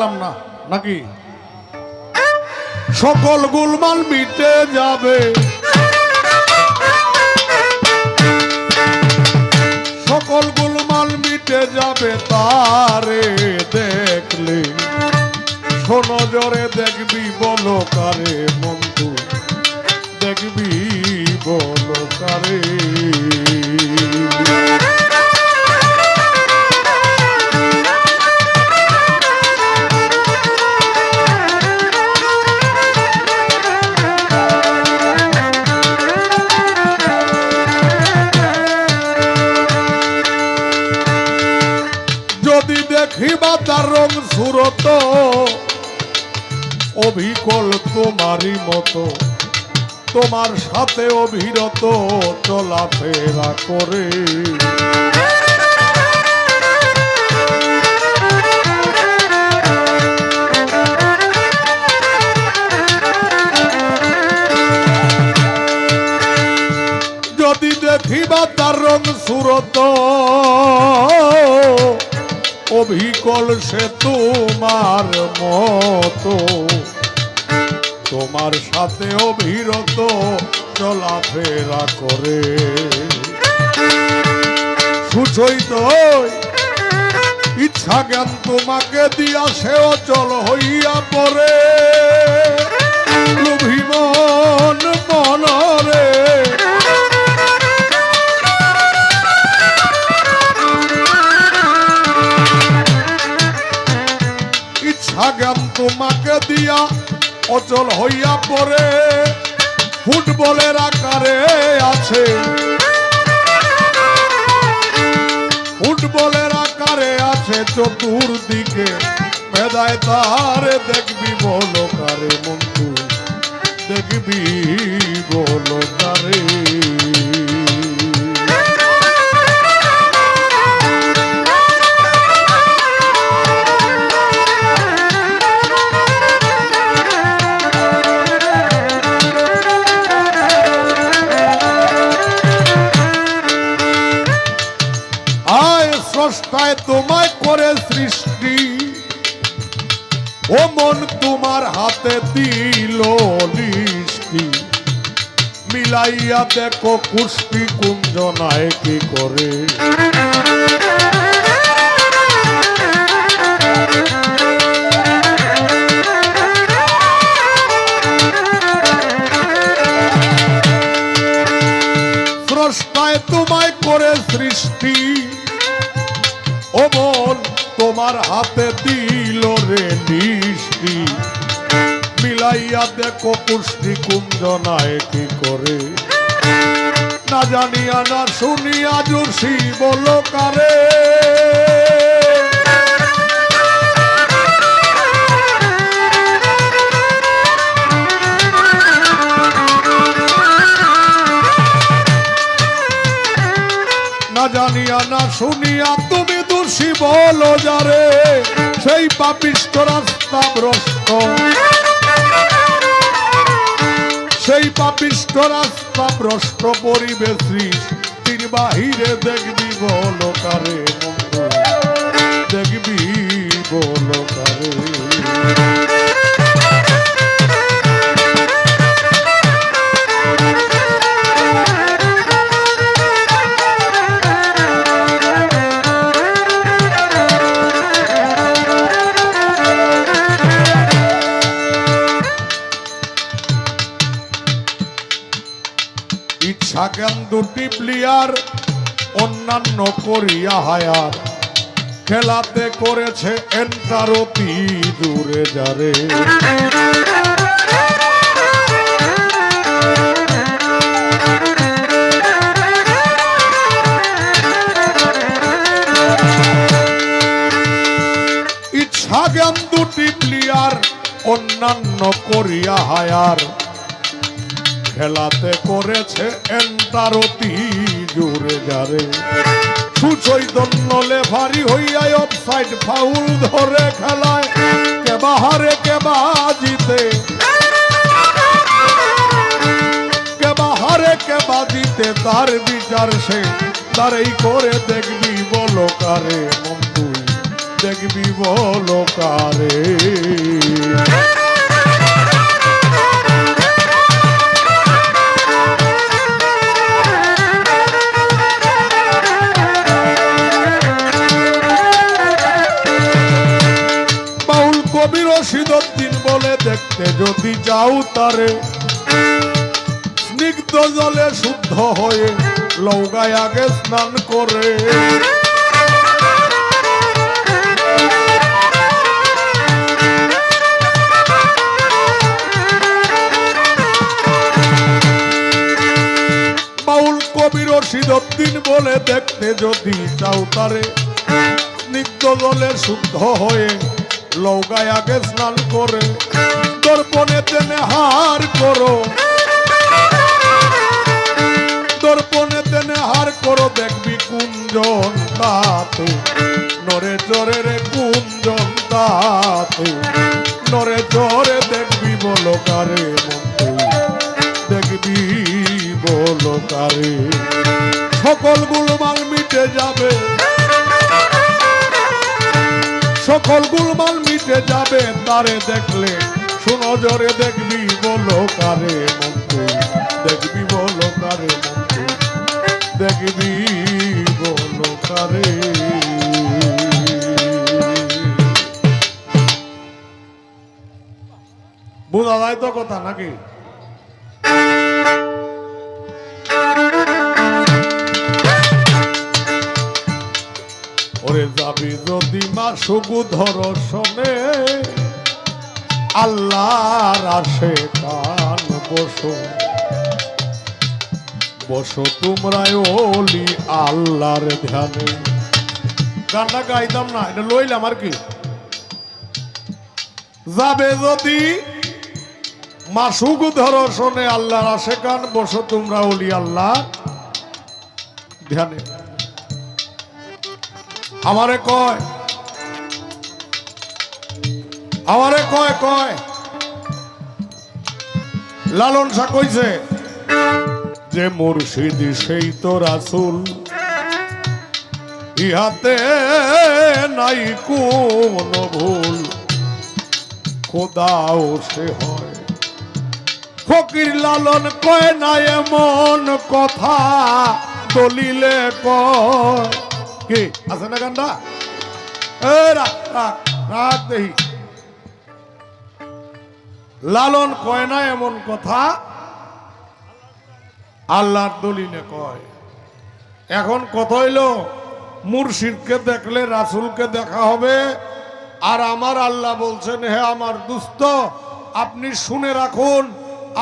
রাখলাম না, নাকি? সকল গুলমাল মিটে যাবে। সকল গুলমাল মিটে যাবে তারে দেখলে। শোনো জরে দেখবি বলো কারে বন্ধু, দেখবি বলো কারে। যদি দেখিবা তার রং সুরত। অভিকল তোমারই মতো, তোমার সাথে অভিরত চলাফেরা করে। যদি দেখিবা তার রং সুরত অভিকল সে তোমার মতো। তোমার সাথে অভিরত চলাফেরা করে। সুচই তো ইচ্ছা জ্ঞান তোমাকে দিয়া সে অচল হইয়া পড়ে। লোভিমন অচল হইয়া পড়ে। ফুটবলের আকারে আছে। ফুটবলের আকারে আছে চতুর্দিকে। মেদায় তার দেখবি বলো কারে বন্ধু? দেখবি বলো কারে? ও মন তোমার হাতে দিল লিষ্টি। মিলাইয়া দেখো কুষ্টি কুঞ্জনায় কি করে। স্রষ্টায় তোমায় করে সৃষ্টি। ও মন তোমার হাতে দিল রে মিলাইয়া দেখো পুষ্টি কুঞ্জনায় কি করে? না জানিয়া না শুনিয়া জুসি বলো কারে? জানিয়া না শুনিয়া তুমি দোষী বলো যারে? সেই পাপিষ্ট রাস্তা ভ্রষ্ট। সেই পাপিষ্ট রাস্তা ভ্রষ্ট পরিবেশি তিনি বাহিরে দেখবি বলো কারে বন্ধু। দেখবি বলো ইচ্ছা দুটি প্লেয়ার অন্যান্য করিয়া হায়ার। খেলাতে করেছে এন্টারতি দূরে যারে। ইচ্ছা জ্ঞান দুটি প্লেয়ার অন্যান্য করিয়া হায়ার। খেলাতে করেছে এন্টারতি জুড়ে যারে। সুচৈতন্য লেফারি হইয়াই অফসাইড ফাউল ধরে খেলায়। কে বাহারে কে বাজিতে কে বাহারে কে বাজিতে তার বিচার সে। তারই করে দেখবি বলো কারে মন দেখবি বলো কারে। দেখতে যদি যাও তারে, স্নিগ্ধ জলে শুদ্ধ হয়ে লৌগায় আগে স্নান করে। কবির বলে দেখতে যদি চাও তারে, স্নিগ্ধ জলে শুদ্ধ হয়ে লৌগায় আগে স্নান করে, দর্পণে টেনে হার করো। টেনে হার করো, দেখবি কুঞ্জন তাতে নরে চরে রে কুঞ্জন তাতে নরে চরে দেখবি বলো কারে দেখবি বলো কারে। সকল গুলমাল মিটে যাবে সকল গুলমাল মিটে যাবে, তারে দেখলে সুনজরে দেখবি বলো কারে মন্ত্রী, দেখবি বলো কারে মন্ত্রী, দেখবি বলো কারে। বোঝা যায় তো কথা নাকি? যদি মা সুগু ধরশনে আল্লাহর আসে কান বসো বসো তোমরাই ওলি আল্লাহর ধ্যানে। গানটা গাইতাম না, এটা লইলাম আর কি। যাবে যদি মাসুক ধরশনে আল্লাহর আসে কান বসো তোমরা ওলি আল্লাহ ধ্যানে। আমারে কয়। আমারে কয় কয়। লালন শাহ কইছে, যে মুর্শিদ সেই তো রাসুল। ইহাতে নাই কোন ভুল। খোদাও সে হয়। ফকির লালন কয় না এমন কথা, দলিলে কয়। কি? আছে না গানটা রাখ দেহি। লালন কয় না এমন কথা? আল্লাহর দলিলে কয়। এখন কথা হইল, মুর্শিদকে দেখলে রাসুলকে দেখা হবে, আর আমার আল্লাহ বলছেন, হে আমার দুস্থ, আপনি শুনে রাখুন,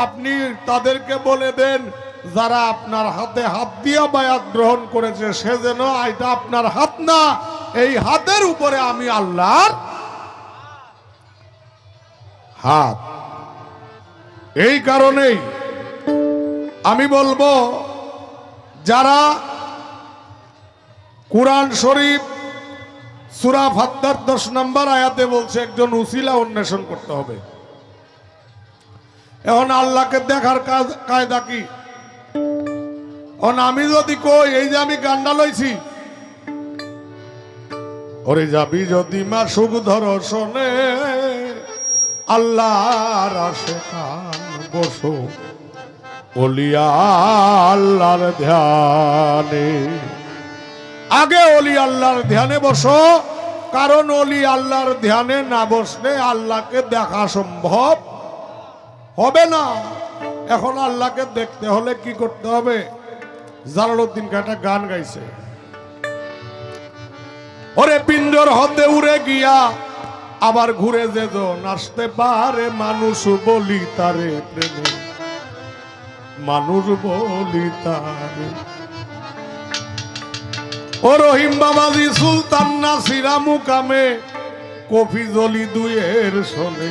আপনি তাদেরকে বলে দেন যারা আপনার হাতে হাত দিয়া বায়াত গ্রহণ করেছে, সে যেন এটা আপনার হাত না, এই হাতের উপরে আমি আল্লাহর হাত। এই কারণেই আমি বলব, যারা কোরআন শরীফ, সুরা ফাত্তার দশ নম্বর আয়াতে বলছে, একজন উসিলা অন্বেষণ করতে হবে। এখন আল্লাহকে দেখার কাজ কায়দা কি? এখন আমি যদি কই, এই যে আমি গান্ডা লইছি। ওরে যাবি যদি মা সুখ ধরশনে আল্লাহর আসে কান বসো। বলিয়া আল্লাহর ধ্যানে। আগে অলি আল্লাহর ধ্যানে বসো, কারণ অলি আল্লাহর ধ্যানে না বসলে আল্লাহকে দেখা সম্ভব হবে না। এখন আল্লাহকে দেখতে হলে কি করতে হবে? জালালউদ্দিন একটা গান গাইছে। ওরে পিঞ্জর হতে উড়ে গিয়া আবার ঘুরে যেত নাচতে পারে মানুষ বলি তারে প্রেমে। মানুষ বলি তারে। ও রহিম বাবাজি, সুলতান নাসিরা মুকামে, কফি জলি দুয়ের শোনে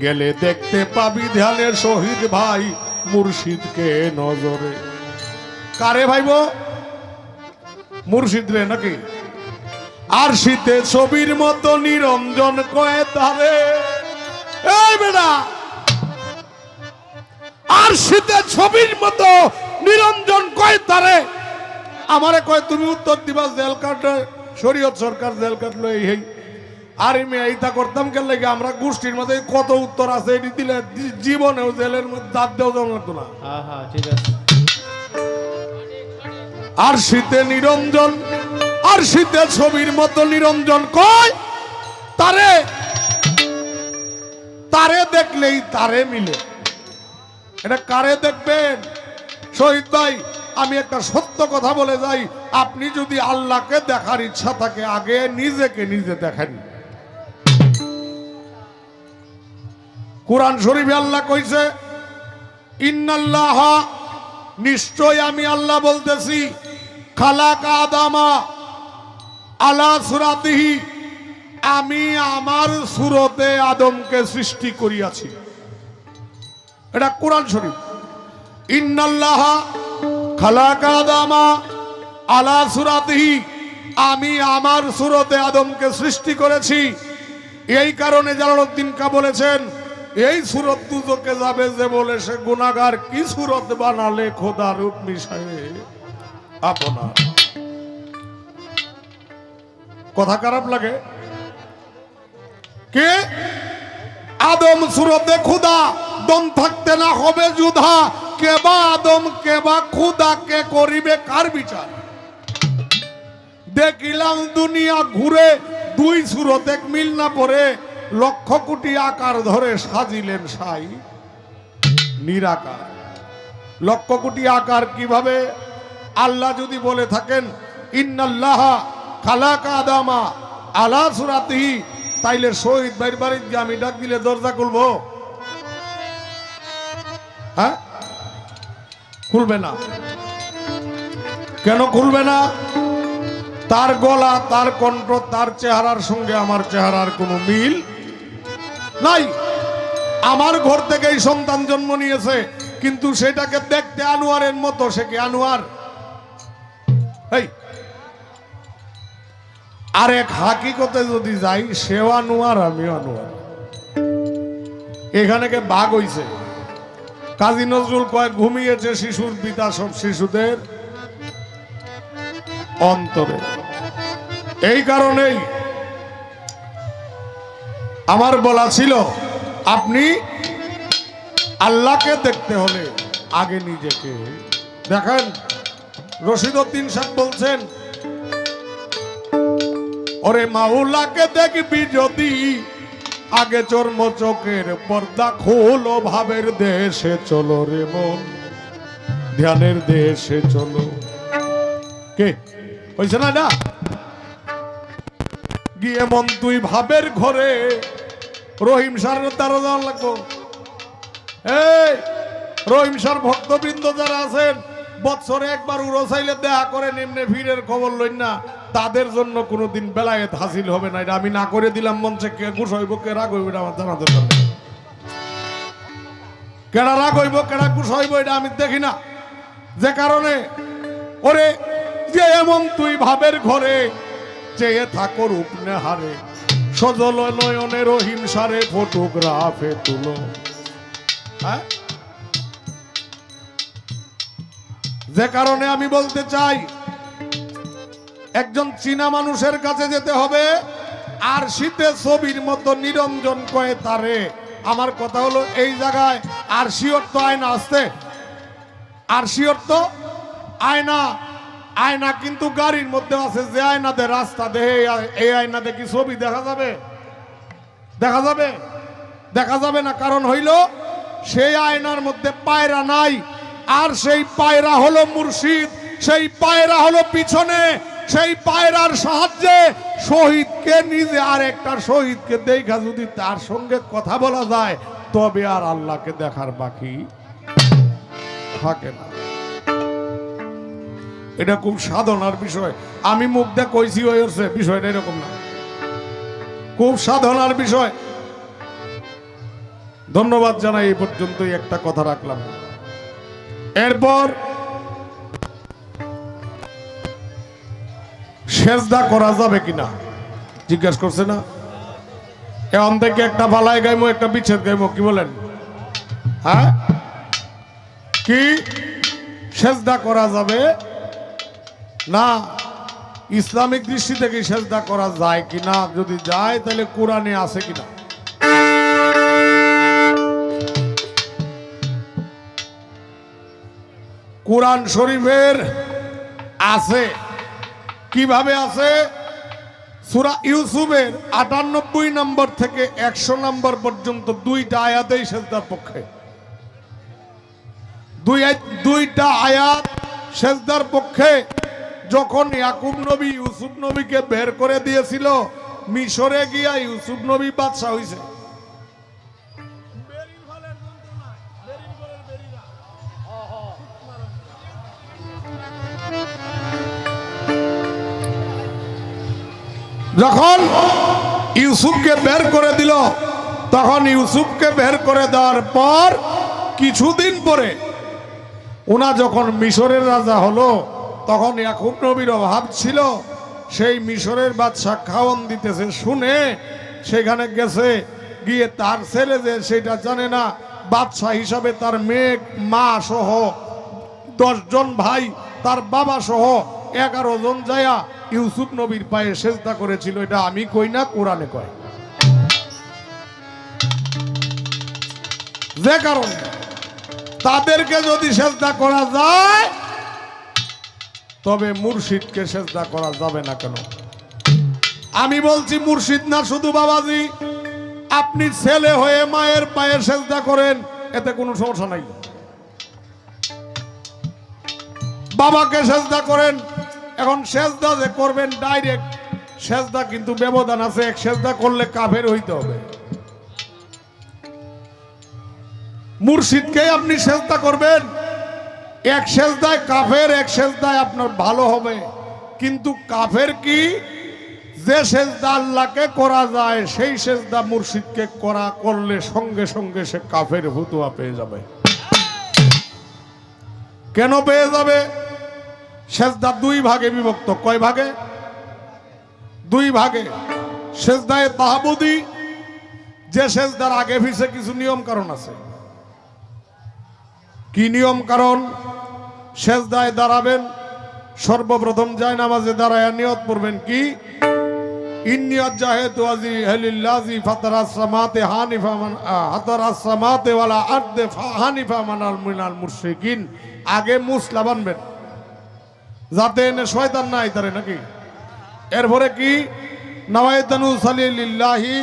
গেলে দেখতে পাবি ধ্যানের শহীদ ভাই মুর্শিদকে নজরে। কারে ভাইব? মুর্শিদ রে নাকি? আর শীতে ছবির মতো নিরঞ্জন কয়ে তারে। এই বেটা! আর শীতে ছবির মতো নিরঞ্জন কয় তারে। আমারে কয়, তুমি উত্তর দিবা জেল কাটে শরীয়ত সরকার জেল কাটলো এই হেই। আর আমি এইটা করতাম কেন লাগে? আমরা গোষ্ঠীর মধ্যে কত উত্তর আছে, এটি দিলে জীবনেও জেলের মধ্যে দাঁত দেওয়া যেমন না? হ্যাঁ হ্যাঁ ঠিক আছে। আর শীতে নিরঞ্জন, আর শীতে ছবির মতো নিরঞ্জন কয় তারে তারে দেখলেই তারে মিলে। এটা কারে দেখবেন? শহীদ ভাই, আমি একটা সত্য কথা বলে যাই। আপনি যদি আল্লাহকে দেখার ইচ্ছা থাকে, আগে নিজেকে নিজে দেখেন। কোরআন শরীফে আল্লাহ কইছে, ইন্নাল্লাহ নিশ্চয় আমি আল্লাহ বলতেছি। খালাক আদামা আলা সুরাতিহি, আমি আমার সুরতে আদমকে সৃষ্টি করিয়াছি। এটা কোরআন শরীফ। ইন্নাল্লাহ খালাক আদামা আলা সুরাতিহি, আমি আমার সুরতে আদমকে সৃষ্টি করেছি। এই কারণে জালালউদ্দিন কা বলেছেন, এই সুরত দুজকে যাবে যে বলে সে গুনাগার কি সুরত বানালে খোদা রূপ মিশায়ে আপনার কথা খারাপ লাগে? কে? আদম সুরতে খুদা দম থাকতে না হবে যুধা। কেবা আদম কেবা খুদা কে করিবে কার বিচার? দেখিলাম দুনিয়া ঘুরে, দুই সুরত এক মিল না পরে লক্ষ কোটি আকার ধরে সাজিলেন সাই। নিরাকার। লক্ষ কোটি আকার কীভাবে আল্লাহ যদি বলে থাকেন, ইন্নাল্লাহ খালাকা আদামা আলা সুরাতিহি তাইলে শহীদ ভাইয়ের বাড়ির গিয়ে আমি ডাক দিলে দরজা খুলবো। হ্যাঁ? খুলবে না। কেন খুলবে না? তার গলা, তার কণ্ঠ, তার চেহারার সঙ্গে আমার চেহারার কোনো মিল নাই। আমার ঘর থেকে এই সন্তান জন্ম নিয়েছে, কিন্তু সেটাকে দেখতে আনোয়ারের মতো, সে কি আনোয়ার? আর এক হাকিকতে যদি যাই, সেও আনোয়ার আমি এখানে কে বাঘ হইছে। কাজী নজরুল কয়, ঘুমিয়েছে শিশুর পিতা সব শিশুদের অন্তরে। এই কারণেই আমার বলা ছিল, আপনি আল্লাহকে দেখতে হলে আগে নিজেকে দেখেন। রশিদুদ্দিন সাহেব বলছেন, ওরে মাওলাকে দেখবি যদি আগে চর্ম চোখের পর্দা খোলো, ভাবের দেশে চলো রে মন, ধ্যানের দেশে চলো। কে? হয়েছে না না। গিয়ে মন তুই ভাবের ঘরে রহিম সারের দ্বারা যাওয়ার লাগবো এই রহিম সার ভক্তবৃন্দ যারা আছেন বৎসরে একবার উড়ো চাইলে দেখা করে নিম্নে ভিড়ের খবর লইন না, তাদের জন্য কোনোদিন বেলায়েত হাসিল হবে না। এটা আমি না করে দিলাম মঞ্চে কে ঘুষ হইব, কে রাগ হইব, এটা আমার জানা দরকার। কেডা রাগ হইব, কেডা ঘুষ হইব, এটা আমি দেখি না। যে কারণে, ওরে, যে এমন তুই ভাবের ঘরে চেয়ে থাকো রূপ নেহারে সজল নয়নের রহিম সারে ফটোগ্রাফে তুলো। হ্যাঁ? যে কারণে আমি বলতে চাই, একজন চীনা মানুষের কাছে যেতে হবে, আর শীতে ছবির মতো নিরঞ্জন কয়ে তারে। আমার কথা হলো এই জায়গায় আর শিওর তো আয়না আসতে আর শিওর তো আয়না। আয়না কিন্তু গাড়ির মধ্যে আছে, যে আয়নাতে রাস্তা দেহে, এই আয়নাতে কি ছবি দেখা যাবে? দেখা যাবে? দেখা যাবে না, কারণ হইল সেই আয়নার মধ্যে পায়রা নাই। আর সেই পায়রা হলো মুর্শিদ, সেই পায়রা হলো পিছনে, সেই পায়রার সাহায্যে শহীদকে নিজে আর একটা শহীদকে দেখা যদি তার সঙ্গে কথা বলা যায়, তবে আর আল্লাহকে দেখার বাকি থাকে না। এটা খুব সাধনার বিষয়। আমি মুখ দিয়ে কইছি হয়েছে বিষয়টা এরকম না। খুব সাধনার বিষয়। ধন্যবাদ জানাই, এই পর্যন্তই একটা কথা রাখলাম। এরপর সেজদা করা যাবে কিনা? জিজ্ঞাসা করছে না? এখন থেকে একটা বালাই গাইমো, একটা বিচ্ছেদ গাইমো, কি বলেন? হ্যাঁ? কি? সেজদা করা যাবে? না। ইসলামিক দৃষ্টি থেকে সেজদা করা যায় কিনা? যদি যায়, তাহলে কোরআনে আছে কিনা? কোরআন শরীফের আছে। কীভাবে আছে? সুরা ইউসুফের আটানব্বই নম্বর থেকে একশো নম্বর পর্যন্ত দুইটা আয়াতেই সেজদার পক্ষে। দুই দুইটা আয়াত সেজদার পক্ষে। যখন ইয়াকুব নবী, ইউসুফ নবীকে বের করে দিয়েছিল, মিশরে গিয়া ইউসুফ নবী বাদশাহ হইছে। যখন ইউসুফকে বের করে দিল, তখন ইউসুফকে বের করে দেওয়ার পর কিছুদিন পরে ওনা যখন মিশরের রাজা হলো, তখন ইয়াকুব নবীর অভাব ছিল। সেই মিশরের বাদশাহ খাওয়ান দিতেছে, শুনে সেখানে গেছে, গিয়ে তার ছেলে যে সেটা জানে না, বাদশাহ হিসাবে তার মেয়ে, মা সহ দশজন ভাই, তার বাবা সহ এগারো জন যায়া ইউসুফ নবীর পায়ে সেজদা করেছিল, এটা আমি কই না, কোরআনে কয়। যে কারণে তাদেরকে যদি সেজদা করা যায়, তবে মুর্শিদকে সেজদা করা যাবে না কেন? আমি বলছি মুর্শিদ না শুধু বাবাজি, আপনি ছেলে হয়ে মায়ের পায়ে সেজদা করেন, এতে কোনো সমস্যা নাই। বাবাকে সেজদা করেন এখন সেজদা যে করবেন ডাইরেক্ট সেজদা কিন্তু ব্যবধান আছে, এক সেজদা করলে কাফের হইতে হবে। মুর্শিদকে আপনি সেজদা করবেন, এক সেজদায় কাফের, এক সেজদায় আপনার ভালো হবে। কিন্তু কাফের কি? যে সেজদা আল্লাহকে করা যায়, সেই সেজদা মুর্শিদকে করা করলে সঙ্গে সঙ্গে সে কাফের হুতুয়া পেয়ে যাবে। কেন পেয়ে যাবে? সেজদা দুই ভাগে বিভক্ত। কয় ভাগে? দুই ভাগে। সেজদায় তাহাবুদি, যে সেজদার আগে পিছে কিছু নিয়ম কারণ আছে। কি নিয়ম কারণ সেজদায় দাঁড়াবেন, সর্বপ্রথম যায় নামাজে দাঁড়ায় নিয়ত পড়বেন কি? জাহেতু আজি হানিফা হানিফা মানাল আগে মুসলা বানবেন। যাতে এনে শয়তান না আইতারে নাকি? এরপরে কি? নওয়াইতানু সালিল্লাহি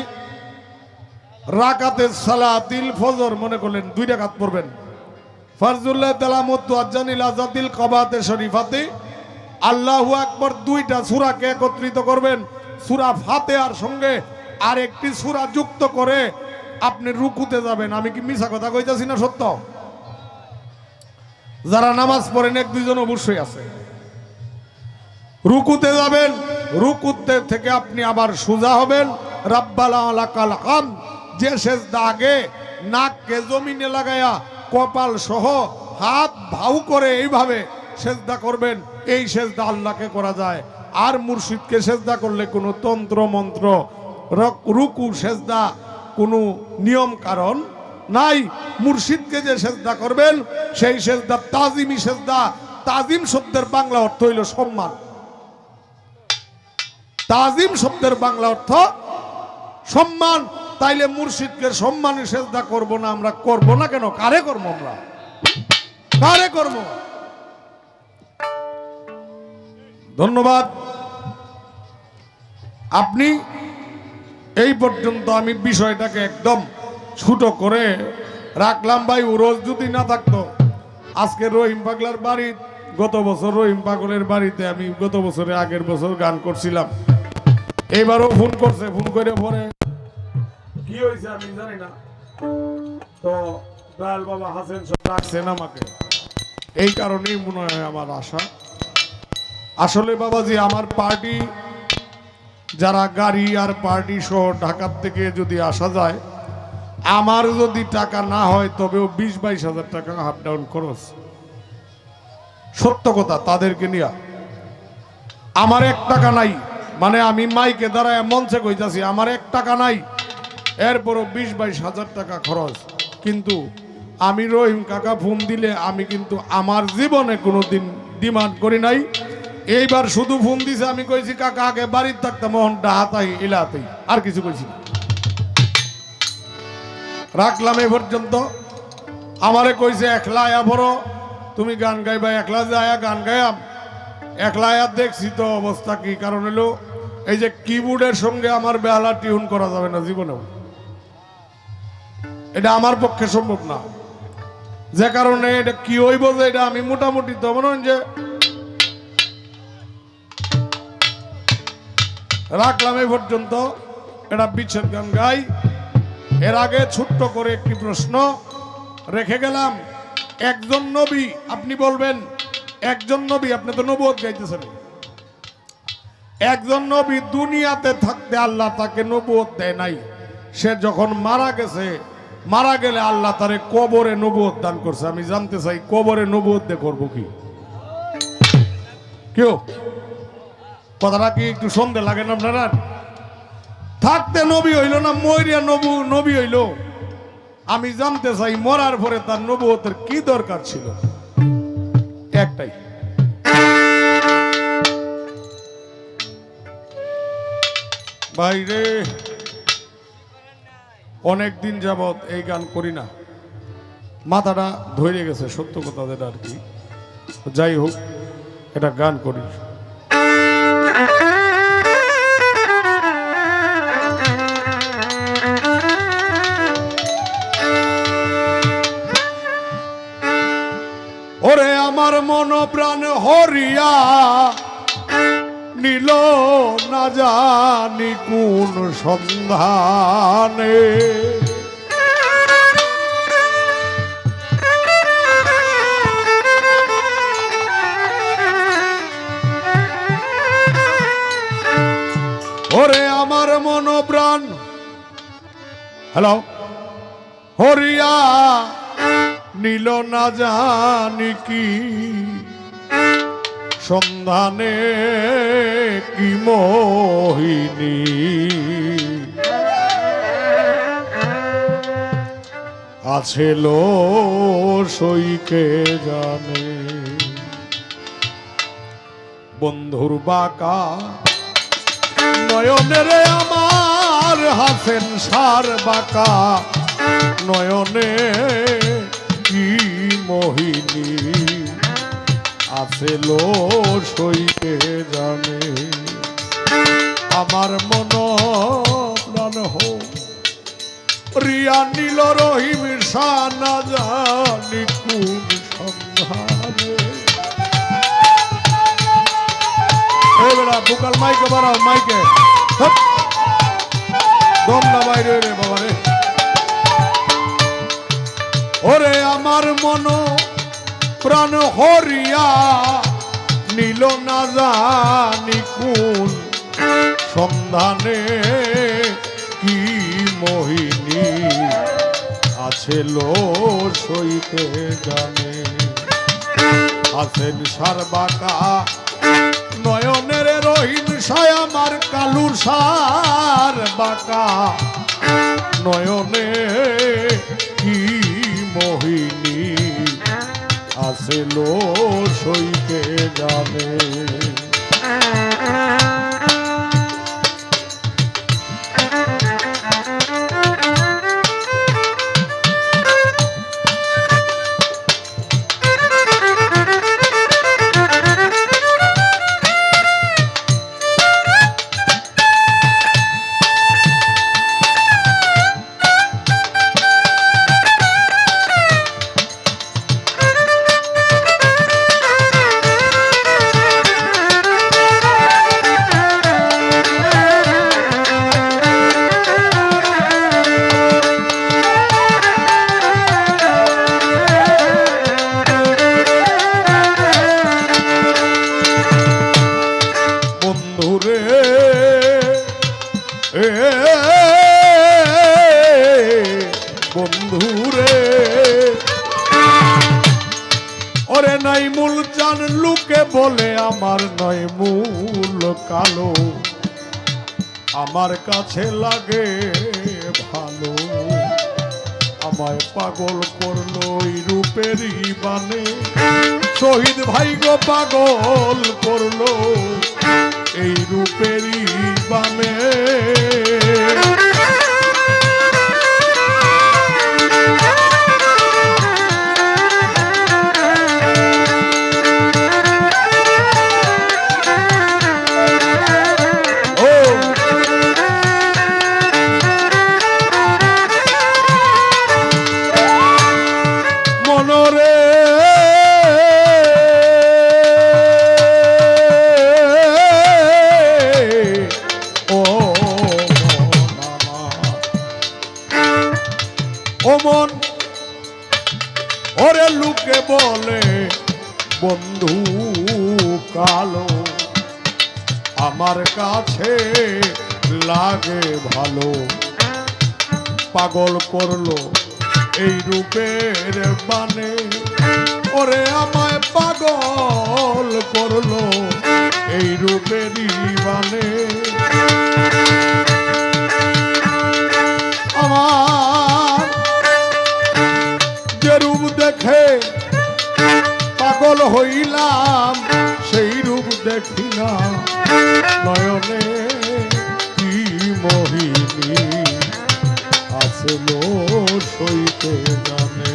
রাকাতে সালাতিল ফজর মনে করলেন, দুই রাকাত পড়বেন। ফারজুল্লাহ তালামুদ্দু আজানিল আজাদিল কবাতে শরীফাতে আল্লাহু আকবর দুইটা সূরাকে একত্রিত করবেন। সূরা ফাতেহার সঙ্গে আর একটি সূরা যুক্ত করে আপনি রুকুতে যাবেন। আমি কি মিছা কথা কইতাছি না সত্য? যারা নামাজ পড়েন এক দুইজন অবশ্যই আছে। রুকুতে যাবেন, রুকুতে থেকে আপনি আবার সোজা হবেন। রাব্বালা কাল হাম, যে সেজদা আগে নাককে জমিনে লাগায়া কপাল সহ হাত ভাউ করে এইভাবে সেজদা করবেন, এই সেজদা আল্লাহকে করা যায়। আর মুর্শিদকে সেজদা করলে কোনো তন্ত্র মন্ত্র রুকু, সেজদা কোনো নিয়ম কারণ নাই। মুর্শিদকে যে সেজদা করবেন, সেই সেজদা তাজিমি সেজদা। তাজিম শব্দের বাংলা অর্থ হইল সম্মান। তাজিম শব্দের বাংলা অর্থ সম্মান। তাইলে মুর্শিদকে সম্মানে সেজদা করব না, আমরা করব না কেন? কারে করব আমরা? কারে করব? ধন্যবাদ। আপনি এই পর্যন্ত আমি বিষয়টাকে একদম ছোট করে রাখলাম ভাই রোজ যদি না থাকতো, আজকে রহিম পাগলার বাড়ি, গত বছর রহিম পাগলের বাড়িতে আমি গত বছরে আগের বছর গান করছিলাম। এবারও ফোন করছে ফোন করে পরে কি হয়েছে আমি জানি না। তো দয়াল বাবা হাসেন সব ডাকছেন আমাকে। এই কারণেই মনে হয় আমার আশা। আসলে বাবাজি, আমার পার্টি, যারা গাড়ি আর পার্টি সহ ঢাকার থেকে যদি আসা যায়, আমার যদি টাকা না হয়, তবেও বিশ বাইশ হাজার টাকা আপ ডাউন খরচ। সত্য কথা, তাদেরকে নিয়ে। আমার এক টাকা নাই। মানে আমি মাইকে দাঁড়ায় মঞ্চে কইতাছি, আমার এক টাকা নাই। এরপরও বিশ বাইশ হাজার টাকা খরচ। কিন্তু আমি রহিম কাকা ফোন দিলে আমি কিন্তু আমার জীবনে কোনো দিন ডিমান্ড করি নাই। এইবার শুধু ফোন দিছে, আমি কইছি, কাকা, আগে বাড়ির থাকতাম মোহন ডাহাতাই ইলাতেই আর কিছু কইছি রাখলাম এই পর্যন্ত। আমারে কইছে একলা আয়া ভরো তুমি গান গাইবা একলা যে আয়া গান গায়াম একলা আয়া দেখছি তো অবস্থা কি কারণ হলো এই যে কিবোর্ডের সঙ্গে আমার বেহালা টিউন করা যাবে না জীবনেও। এটা আমার পক্ষে সম্ভব না। যে কারণে এটা কি হইব যে এটা আমি মোটামুটি তো মনে হয় যে রাখলাম এই পর্যন্ত। এটা বিচ্ছেদ গান গাই। এর আগে ছোট্ট করে একটি প্রশ্ন রেখে গেলাম। একজন নবী, আপনি বলবেন, একজন নবী, আপনি তো নবুয়ত গাইতেছেন। একজন নবী দুনিয়াতে থাকতে আল্লাহ তাকে নবুয়ত দেয় নাই। সে যখন মারা গেছে, মারা গেলে আল্লাহ তারে কবরে নবুয়ত দান করছে। আমি জানতে চাই, কবরে নবুয়ত দিয়ে করব কি? কেউ? কথাটা কি একটু সন্দেহ লাগে না আপনারা? থাকতে নবী হইল না, মরিয়া নবু, নবী হইল। আমি জানতে চাই, মরার পরে তার নবুয়তের কি দরকার ছিল? একটাই। বাইরে। অনেক দিন যাবৎ এই গান করি না। মাথাটা ধরে গেছে, সত্য কথা যেটা আর কি। যাই হোক এটা গান করি। ওরে আমার মন প্রাণ হরিয়া নীল না জানি কোন সন্ধানে। ওরে আমার মন প্রাণ হ্যালো? হরিয়া, নীল না জানি কি সন্ধানে কি মোহিনী? আছে লো সইকে জানে। বন্ধুর বাকা নয়নের আমার হাসেন সার বাকা। নয়নে কি মোহিনী? আছে লো সইকে জানে। আমার মন প্রাণ হো রিয়া নীল রহিম সানা জানি কোন সন্ধানে। এই বেড়া বুকাল মাইকে বাড়াও মাইকে। হপ। দম বাইরে রে বাবা রে ওরে আমার মন প্রাণ হরিয়া নীল না জানি কোন সন্ধানে কি মোহিনী আছে লো সইতে জানে। আছেন সারবাকা, নয়নের রহিম সায় আমার কালুর সার বাকা নয়নে আসিল সইতে জানে কালো আমার কাছে লাগে ভালো। আমায় পাগল করল এই রূপেরই বানে শহীদ ভাই গো, পাগল করল এই রূপের বানে হইলাম সেই রূপ দেখি না নয়নে কি মোহিনী আসলো সইতে জানে।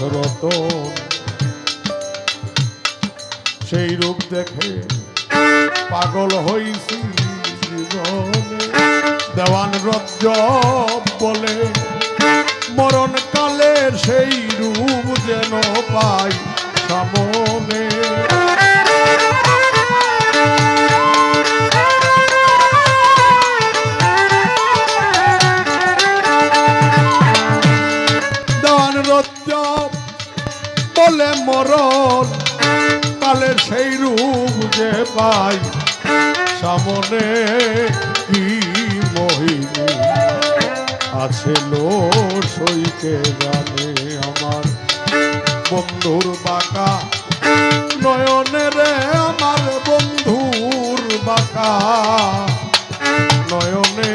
রতন সেই রূপ দেখে পাগল হইছি দেওয়ান রজ্জ বলে, মরণ কালের সেই রূপ যেন পাই সামনে। মরণ, কালের সেই রূপ যে পাই, সামনে কি মহিনী? আছে লো সইকে জানে আমার বন্ধুর বাঁকা, নয়নে রে আমার বন্ধুর বাঁকা, নয়নে